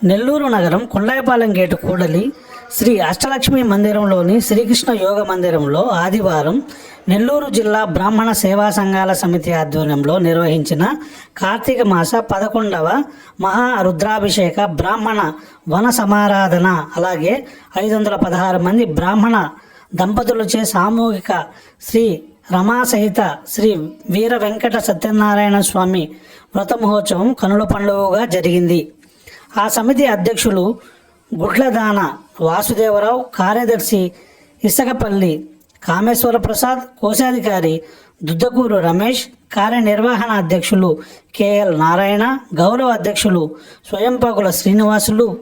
నెల్లూరు నగరం కొండాయపాలెం గేటు కూడలి శ్రీ అష్టలక్ష్మి మందిరంలోని శ్రీకృష్ణ యోగ మందిరంలో ఆదివారం నెల్లూరు జిల్లా బ్రాహ్మణ సేవా సంఘాల సమితి ఆధ్వర్యంలో నిర్వహించిన కార్తీక మాస పదకొండవ మహా రుద్రాభిషేక బ్రాహ్మణ వన సమారాధన అలాగే ఐదు వందల పదహారు మంది బ్రాహ్మణ దంపతులచే సామూహిక శ్రీ రమా సహిత శ్రీ వీర వెంకట సత్యనారాయణ స్వామి వ్రత మహోత్సవం కనుల పండుగగా జరిగింది. ఆ సమితి అధ్యక్షులు గుడ్లదాన వాసుదేవరావు కార్యదర్శి ఇసకపల్లి కామేశ్వర ప్రసాద్ కోశాధికారి దుద్దకూరు రమేష్ కార్యనిర్వహణ అధ్యక్షులు కెఎల్ నారాయణ గౌరవ అధ్యక్షులు స్వయంపాకుల శ్రీనివాసులు.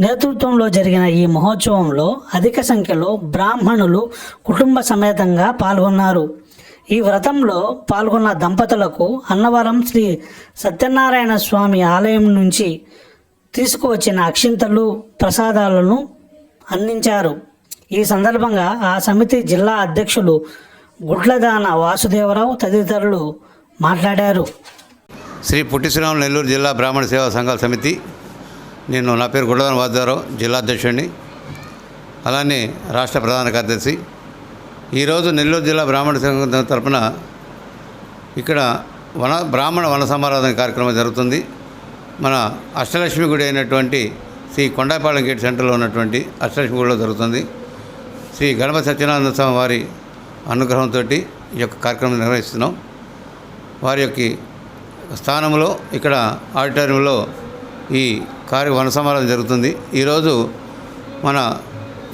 నేతృత్వంలో జరిగిన ఈ మహోత్సవంలో అధిక సంఖ్యలో బ్రాహ్మణులు కుటుంబ సమేతంగా పాల్గొన్నారు. ఈ వ్రతంలో పాల్గొన్న దంపతులకు అన్నవరం శ్రీ సత్యనారాయణ స్వామి ఆలయం నుంచి తీసుకువచ్చిన అక్షింతలు ప్రసాదాలను అందించారు. ఈ సందర్భంగా ఆ సమితి జిల్లా అధ్యక్షులు గుడ్లదాన వాసుదేవరావు తదితరులు మాట్లాడారు. శ్రీ పుట్టిశ్రీరాములు నెల్లూరు జిల్లా బ్రాహ్మణ సేవా సంఘాల సమితి. నేను నా పేరు గుడ్లదాన వాసుదేవరావు జిల్లా అధ్యక్షుడిని. అలానే రాష్ట్ర ప్రధాన కార్యదర్శి. ఈరోజు నెల్లూరు జిల్లా బ్రాహ్మణ సంఘం తరపున ఇక్కడ వన బ్రాహ్మణ వన సమారాధన కార్యక్రమం జరుగుతుంది. మన అష్టలక్ష్మి గుడి అయినటువంటి శ్రీ కొండాపాలెం గేట్ సెంటర్లో ఉన్నటువంటి అష్టలక్ష్మి గుడిలో జరుగుతుంది. శ్రీ గణపతి సత్యనారాయణ స్వామి వారి అనుగ్రహంతో ఈ యొక్క కార్యక్రమం నిర్వహిస్తున్నాం. వారి యొక్క స్థానంలో ఇక్కడ ఆడిటోరియంలో ఈ కార్య వన జరుగుతుంది. ఈరోజు మన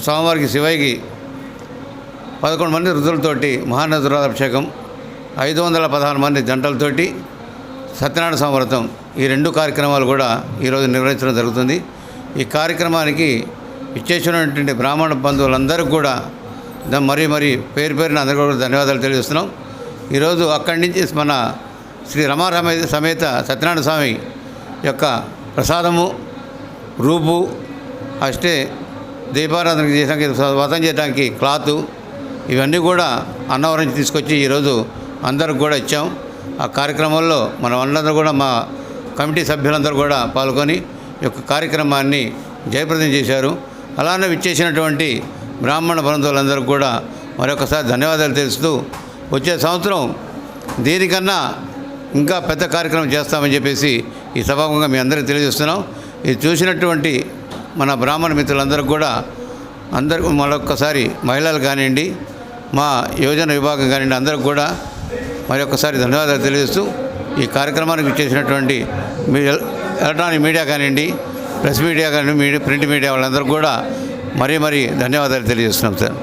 స్వామివారికి శివయ్యకి పదకొండు మంది రుద్రులతోటి మహానదురాభిషేకం ఐదు వందల పదహారు మంది జంటలతోటి సత్యనారాయణ స్వామి వ్రతం ఈ రెండు కార్యక్రమాలు కూడా ఈరోజు నిర్వహించడం జరుగుతుంది. ఈ కార్యక్రమానికి ఇచ్చేసినటువంటి బ్రాహ్మణ బంధువులందరికీ కూడా మరీ మరీ పేరు పేరున అందరికీ కూడా ధన్యవాదాలు తెలియజేస్తున్నాం. ఈరోజు అక్కడి నుంచి మన శ్రీ రమారమ సమేత సత్యనారాయణ స్వామి యొక్క ప్రసాదము రూపు అష్టే దీపారాధన చేయడానికి వ్రతం చేయడానికి క్లాతు ఇవన్నీ కూడా అన్నవరం నుంచి తీసుకొచ్చి ఈరోజు అందరికి కూడా ఇచ్చాం. ఆ కార్యక్రమంలో మనం అందరూ కూడా మా కమిటీ సభ్యులందరూ కూడా పాల్గొని ఈ యొక్క కార్యక్రమాన్ని జయప్రదం చేశారు. అలానే విచ్చేసినటువంటి బ్రాహ్మణ బంధువులందరూ కూడా మరొకసారి ధన్యవాదాలు తెలుస్తూ వచ్చే సంవత్సరం దీనికన్నా ఇంకా పెద్ద కార్యక్రమం చేస్తామని చెప్పేసి ఈ సభాముఖంగా మీ అందరికీ తెలియజేస్తున్నాం. ఇది చూసినటువంటి మన బ్రాహ్మణ మిత్రులందరికీ కూడా అందరికీ మరొక్కసారి మహిళలు కానివ్వండి మా యోజన విభాగం కానివ్వండి అందరికి కూడా మరొకసారి ధన్యవాదాలు తెలియజేస్తూ ఈ కార్యక్రమానికి చేసినటువంటి మీ ఎలక్ట్రానిక్ మీడియా కానివ్వండి ప్రెస్ మీడియా కానివ్వండి మీడియా ప్రింట్ మీడియా వాళ్ళందరూ కూడా మరీ మరీ ధన్యవాదాలు తెలియజేస్తున్నాం సార్.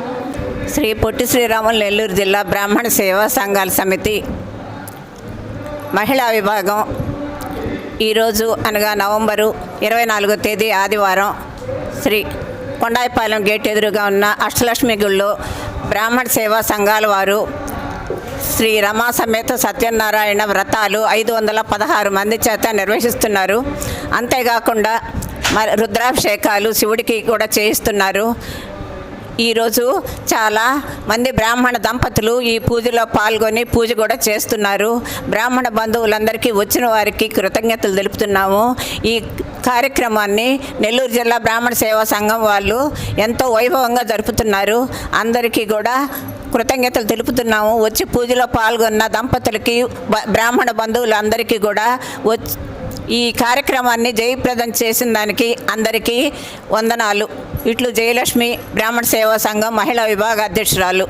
శ్రీ పొట్టి శ్రీరాములు నెల్లూరు జిల్లా బ్రాహ్మణ సేవా సంఘాల సమితి మహిళా విభాగం. ఈరోజు అనగా నవంబరు ఇరవై నాలుగో తేదీ ఆదివారం శ్రీ కొండాయిపాలెం గేట్ ఎదురుగా ఉన్న అష్టలక్ష్మి గుళ్ళో బ్రాహ్మణ సేవా సంఘాల వారు శ్రీ రమా సమేత సత్యనారాయణ వ్రతాలు ఐదు వందల పదహారు మంది చేత నిర్వహిస్తున్నారు. అంతేకాకుండా మరి రుద్రాభిషేకాలు శివుడికి కూడా చేయిస్తున్నారు. ఈరోజు చాలా మంది బ్రాహ్మణ దంపతులు ఈ పూజలో పాల్గొని పూజ కూడా చేస్తున్నారు. బ్రాహ్మణ బంధువులందరికీ వచ్చిన వారికి కృతజ్ఞతలు తెలుపుతున్నాము. ఈ కార్యక్రమాన్ని నెల్లూరు జిల్లా బ్రాహ్మణ సేవా సంఘం వాళ్ళు ఎంతో వైభవంగా జరుపుతున్నారు. అందరికీ కూడా కృతజ్ఞతలు తెలుపుతున్నాము. వచ్చి పూజలో పాల్గొన్న దంపతులకి బ్రాహ్మణ బంధువులందరికీ కూడా వచ్చి ఈ కార్యక్రమాన్ని జయప్రదం చేసిన దానికి అందరికీ వందనాలు. ఇట్లు జయలక్ష్మి బ్రాహ్మణ సేవా సంఘం మహిళా విభాగ అధ్యక్షురాలు